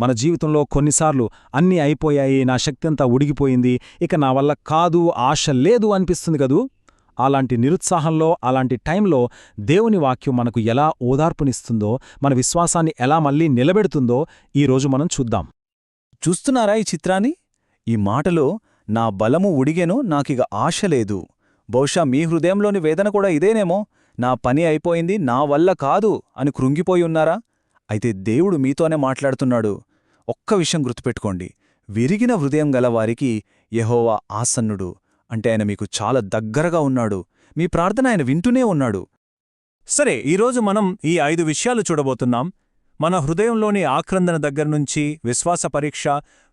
మన జీవితంలో కొన్నిసార్లు అన్నీ అయిపోయాయి నా శక్తంతా ఉడిగిపోయింది ఇక నా వల్ల కాదు ఆశ లేదు అనిపిస్తుంది కదూ? అలాంటి నిరుత్సాహంలో అలాంటి టైంలో దేవుని వాక్యం మనకు ఎలా ఓదార్పునిస్తుందో మన విశ్వాసాన్ని ఎలా మళ్ళీ నిలబెడుతుందో ఈరోజు మనం చూద్దాం. చూస్తున్నారా ఈ చిత్రాన్ని? ఈ మాటలో నా బలము ఉడిగెను నాకిగ ఆశ లేదు. బహుశా మీ హృదయంలోని వేదన కూడా ఇదేనేమో? నా పని అయిపోయింది నా వల్ల కాదు అని కృంగిపోయి ఉన్నారా? అయితే దేవుడు మీతోనే మాట్లాడుతున్నాడు. ఒక్క విషయం గుర్తుపెట్టుకోండి. విరిగిన హృదయం గలవారికి యహోవా ఆసన్నుడు. అంటే ఆయన మీకు చాలా దగ్గరగా ఉన్నాడు. మీ ప్రార్థన ఆయన వింటూనే ఉన్నాడు. సరే ఈరోజు మనం ఈ ఐదు విషయాలు చూడబోతున్నాం. మన హృదయంలోని ఆక్రందన దగ్గర్నుంచి విశ్వాస పరీక్ష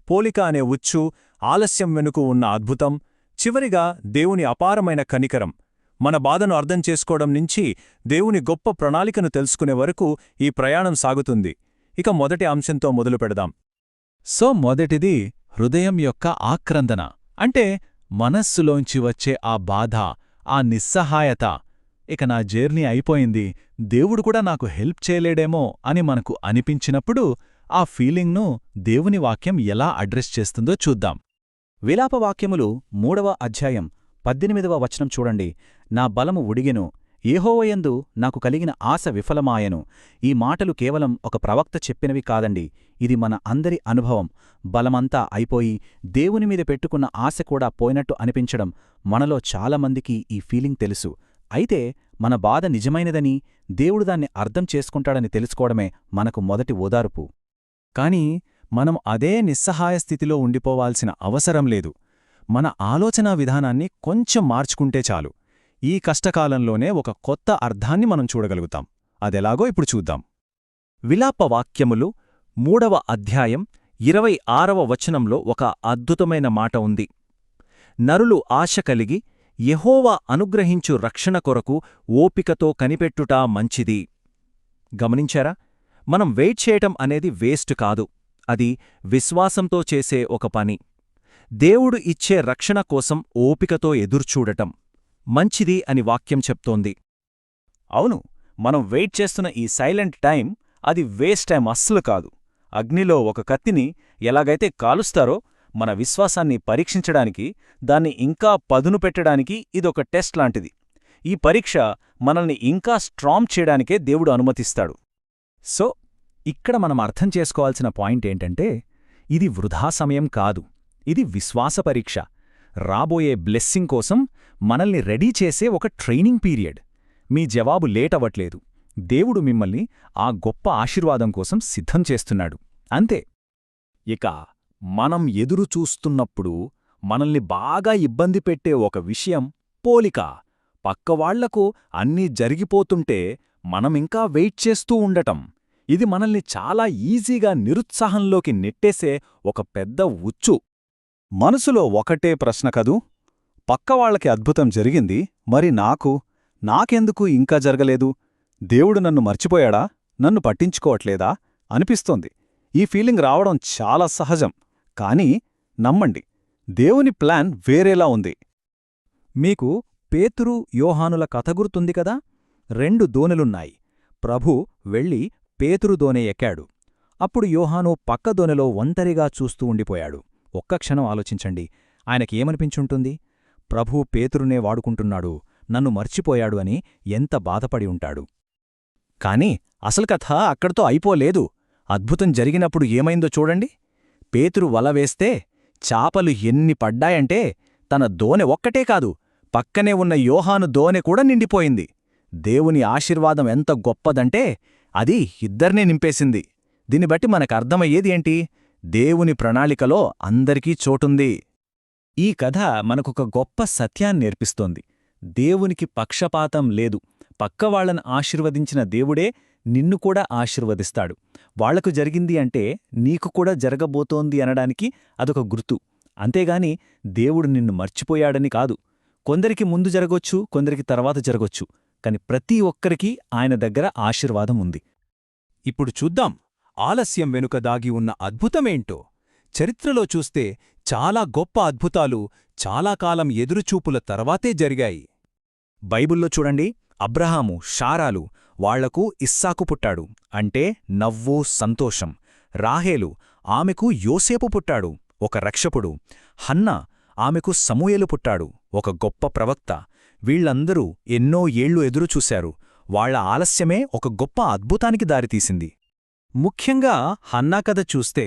పోలిక అనే ఉచ్చు ఆలస్యం వెనుక ఉన్న అద్భుతం చివరిగా దేవుని అపారమైన కనికరం. మన బాధను అర్థం చేసుకోవడం నుంచి దేవుని గొప్ప ప్రణాళికను తెలుసుకునే వరకు ఈ ప్రయాణం సాగుతుంది. ఇక మొదటి అంశంతో మొదలు పెడదాం సో మొదటిది హృదయం యొక్క ఆక్రందన. అంటే మనస్సులోంచి వచ్చే ఆ బాధ ఆ నిస్సహాయత ఇక నా జర్నీ అయిపోయింది దేవుడు కూడా నాకు హెల్ప్ చేయలేడేమో అని మనకు అనిపించినప్పుడు ఆ ఫీలింగ్ను దేవుని వాక్యం ఎలా అడ్రస్ చేస్తుందో చూద్దాం. విలాపవాక్యములు మూడవ అధ్యాయం పద్దెనిమిదవ వచనం చూడండి. నా బలము ఉడిగెను ఏహోవయందు నాకు కలిగిన ఆశ విఫలమాయెను. ఈ మాటలు కేవలం ఒక ప్రవక్త చెప్పినవి కాదండి. ఇది మన అందరి అనుభవం. బలమంతా అయిపోయి దేవుని మీద పెట్టుకున్న ఆశ కూడా పోయినట్టు అనిపించడం మనలో చాలామందికి ఈ ఫీలింగ్ తెలుసు. అయితే మన బాధ నిజమైనదని దేవుడు దాన్ని అర్థం చేసుకుంటాడని తెలుసుకోవడమే మనకు మొదటి ఓదార్పు. కాని మనం అదే నిస్సహాయ స్థితిలో ఉండిపోవాల్సిన అవసరం లేదు. మన ఆలోచనా విధానాన్ని కొంచెం మార్చుకుంటే చాలు. ఈ కష్టకాలంలోనే ఒక కొత్త అర్థాన్ని మనం చూడగలుగుతాం. అదెలాగో ఇప్పుడు చూద్దాం. విలాపవాక్యములు మూడవ అధ్యాయం ఇరవై ఆరవ వచనంలో ఒక అద్భుతమైన మాట ఉంది. నరులు ఆశ కలిగి యహోవా అనుగ్రహించు రక్షణ కొరకు ఓపికతో కనిపెట్టుట మంచిది. గమనించారా? మనం వెయిట్ చేయటం అనేది వేస్ట్ కాదు. అది విశ్వాసంతో చేసే ఒక పని. దేవుడు ఇచ్చే రక్షణ కోసం ఓపికతో ఎదుర్చూడటం. మంచిది అని వాక్యం చెప్తోంది. అవును మనం వెయిట్ చేస్తున్న ఈ సైలెంట్ టైం అది వేస్ట్ టైం అస్సలు కాదు. అగ్నిలో ఒక కత్తిని ఎలాగైతే కాలుస్తారో మన విశ్వాసాన్ని పరీక్షించడానికి దాన్ని ఇంకా పదును పెట్టడానికి ఇదొక టెస్ట్ లాంటిది. ఈ పరీక్ష మనల్ని ఇంకా స్ట్రాంగ్ చేయడానికే దేవుడు అనుమతిస్తాడు. సో ఇక్కడ మనం అర్థం చేసుకోవాల్సిన పాయింట్ ఏంటంటే ఇది వృధా సమయం కాదు. ఇది విశ్వాస పరీక్ష. రాబోయే బ్లెస్సింగ్ కోసం మనల్ని రెడీ చేసే ఒక ట్రైనింగ్ పీరియడ్. మీ జవాబు లేటవట్లేదు దేవుడు మిమ్మల్ని ఆ గొప్ప ఆశీర్వాదం కోసం సిద్ధం చేస్తున్నాడు. అంతే. ఇక మనం ఎదురు చూస్తున్నప్పుడు మనల్ని బాగా ఇబ్బంది పెట్టే ఒక విషయం పోలిక. పక్కవాళ్ళకు అన్నీ జరిగిపోతుంటే మనమింకా వెయిట్ చేస్తూ ఉండటం. ఇది మనల్ని చాలా ఈజీగా నిరుత్సాహంలోకి నెట్టేసే ఒక పెద్ద ఉచ్చు. మనసులో ఒకటే ప్రశ్న కదూ? పక్కవాళ్ళకి అద్భుతం జరిగింది. మరి నాకు నాకెందుకు ఇంకా జరగలేదు? దేవుడు నన్ను మర్చిపోయాడా? నన్ను పట్టించుకోవట్లేదా? అనిపిస్తోంది. ఈ ఫీలింగ్ రావడం చాలా సహజం. కానీ నమ్మండి దేవుని ప్లాన్ వేరేలా ఉంది. మీకు పేతురు యోహానుల కథ గుర్తుంది కదా? రెండు దోనెలున్నాయి ప్రభు వెళ్ళి పేతురు దోనె ఎక్కాడు. అప్పుడు యోహాను పక్క దోనెలో ఒంటరిగా చూస్తూ ఉండిపోయాడు. ఒక్క క్షణం ఆలోచించండి. ఆయనకేమనిపించుంటుంది? ప్రభు పేతురునే వాడుకుంటున్నాడు నన్ను మర్చిపోయాడు అని ఎంత బాధపడి ఉంటాడు. కాని అసలు కథ అక్కడితో అయిపోలేదు. అద్భుతం జరిగినప్పుడు ఏమైందో చూడండి. పేతురు వల వేస్తే చాపలు ఎన్ని పడ్డాయంటే తన దోనె ఒక్కటే కాదు పక్కనే ఉన్న యోహాను దోనె కూడా నిండిపోయింది. దేవుని ఆశీర్వాదం ఎంత గొప్పదంటే అది ఇద్దర్నే నింపేసింది. దీన్ని బట్టి మనకర్థమయ్యేది ఏంటి? దేవుని ప్రణాళికలో అందరికీ చోటుంది. ఈ కథ మనకొక గొప్ప సత్యాన్ని నేర్పిస్తోంది. దేవునికి పక్షపాతం లేదు. పక్కవాళ్ళను ఆశీర్వదించిన దేవుడే నిన్ను కూడా ఆశీర్వదిస్తాడు. వాళ్ళకు జరిగింది అంటే నీకు కూడా జరగబోతోంది అనడానికి అదొక గుర్తు. అంతేగాని దేవుడు నిన్ను మర్చిపోయాడని కాదు. కొందరికి ముందు జరగొచ్చు కొందరికి తర్వాత జరగొచ్చు. కాని ప్రతి ఒక్కరికీ ఆయన దగ్గర ఆశీర్వాదం ఉంది. ఇప్పుడు చూద్దాం. ఆలస్యం వెనుక దాగి ఉన్న అద్భుతమేంటో? చరిత్రలో చూస్తే చాలా గొప్ప అద్భుతాలు చాలా కాలం ఎదురుచూపుల తర్వాతే జరిగాయి. బైబుల్లో చూడండి అబ్రహాము షారాలు వాళ్ళకు ఇస్సాకు పుట్టాడు. అంటే నవ్వు సంతోషం. రాహేలు ఆమెకు యోసేపు పుట్టాడు ఒక రక్షపుడు హన్న ఆమెకు సమూయేలు పుట్టాడు ఒక గొప్ప ప్రవక్త. వీళ్ళందరూ ఎన్నో ఏళ్ళు ఎదురుచూశారు. వాళ్ళ ఆలస్యమే ఒక గొప్ప అద్భుతానికి దారితీసింది. ముఖ్యంగా హన్నా కథ చూస్తే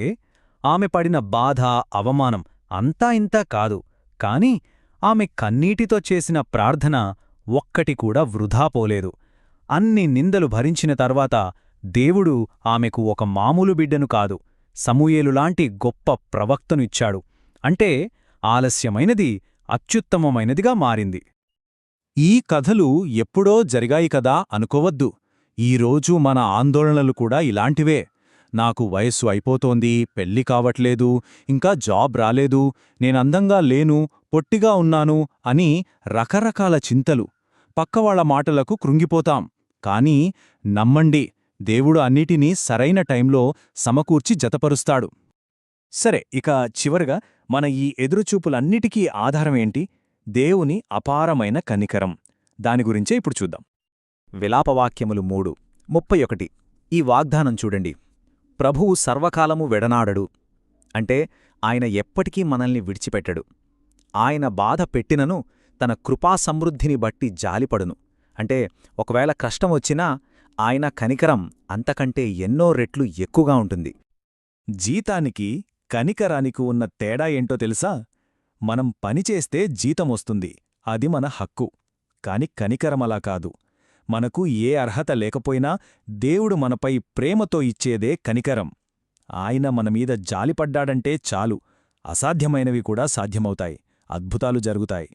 ఆమె పడిన బాధ అవమానం అంతా ఇంతా కాదు. కాని ఆమె కన్నీటితో చేసిన ప్రార్థన ఒక్కటి కూడా వృధా పోలేదు. అన్ని నిందలు భరించిన తర్వాత దేవుడు ఆమెకు ఒక మామూలు బిడ్డను కాదు సమూయేలులాంటి గొప్ప ప్రవక్తను ఇచ్చాడు. అంటే ఆలస్యమైనది అత్యుత్తమమైనదిగా మారింది. ఈ కథలు ఎప్పుడో జరిగాయి కదా అనుకోవద్దు. ఈరోజు మన ఆందోళనలు కూడా ఇలాంటివే. నాకు వయస్సు అయిపోతోంది పెళ్ళి కావట్లేదు ఇంకా జాబ్ రాలేదు నేనందంగా లేను పొట్టిగా ఉన్నాను అని రకరకాల చింతలు పక్కవాళ్ళ మాటలకు కృంగిపోతాం. కాని నమ్మండి దేవుడు అన్నిటినీ సరైన టైంలో సమకూర్చి జతపరుస్తాడు. సరే ఇక చివరగా మన ఈ ఎదురుచూపులన్నిటికీ ఆధారమేంటి దేవుని అపారమైన కనికరం. దాని గురించే ఇప్పుడు చూద్దాం. విలాపవాక్యములు మూడు ముప్పై ఒకటి. ఈ వాగ్దానం చూడండి. ప్రభువు సర్వకాలము వెడనాడడు. అంటే ఆయన ఎప్పటికీ మనల్ని విడిచిపెట్టడు. ఆయన బాధ పెట్టినను తన కృపా సమృద్ధిని బట్టి జాలిపడును. అంటే ఒకవేళ కష్టమొచ్చినా ఆయన కనికరం అంతకంటే ఎన్నో రెట్లు ఎక్కువగా ఉంటుంది. జీతానికి కనికరానికి ఉన్న తేడా ఏంటో తెలుసా? మనం పనిచేస్తే జీతమొస్తుంది అది మన హక్కు. కాని కనికరమలా కాదు. మనకు ఏ అర్హత లేకపోయినా దేవుడు మనపై ప్రేమతో ఇచ్చేదే కనికరం. ఆయన మనమీద జాలిపడ్డాడంటే చాలు. అసాధ్యమైనవి కూడా సాధ్యమవుతాయి. అద్భుతాలు జరుగుతాయి.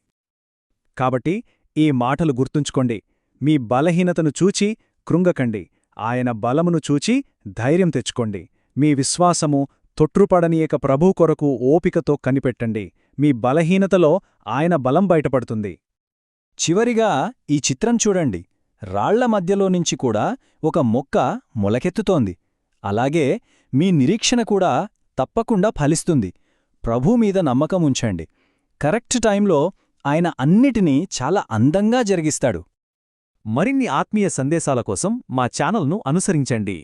కాబట్టి ఈ మాటలు గుర్తుంచుకోండి. మీ బలహీనతను చూచి కృంగకండి. ఆయన బలమును చూచి ధైర్యం తెచ్చుకోండి. మీ విశ్వాసము తొట్రుపడనీయక ప్రభు కొరకు ఓపికతో కనిపెట్టండి. మీ బలహీనతలో ఆయన బలం బయటపడుతుంది. చివరిగా ఈ చిత్రం చూడండి. రాళ్ళ మధ్యలో నుంచి కూడా ఒక మొక్క మొలకెత్తుతోంది. అలాగే మీ నిరీక్షణ కూడా తప్పకుండా ఫలిస్తుంది. ప్రభు మీద నమ్మకం ఉంచండి. కరెక్ట్ టైంలో ఆయన అన్నిటినీ చాలా అందంగా జరిగిస్తాడు. మరిన్ని ఆత్మీయ సందేశాల కోసం మా ఛానల్ను అనుసరించండి.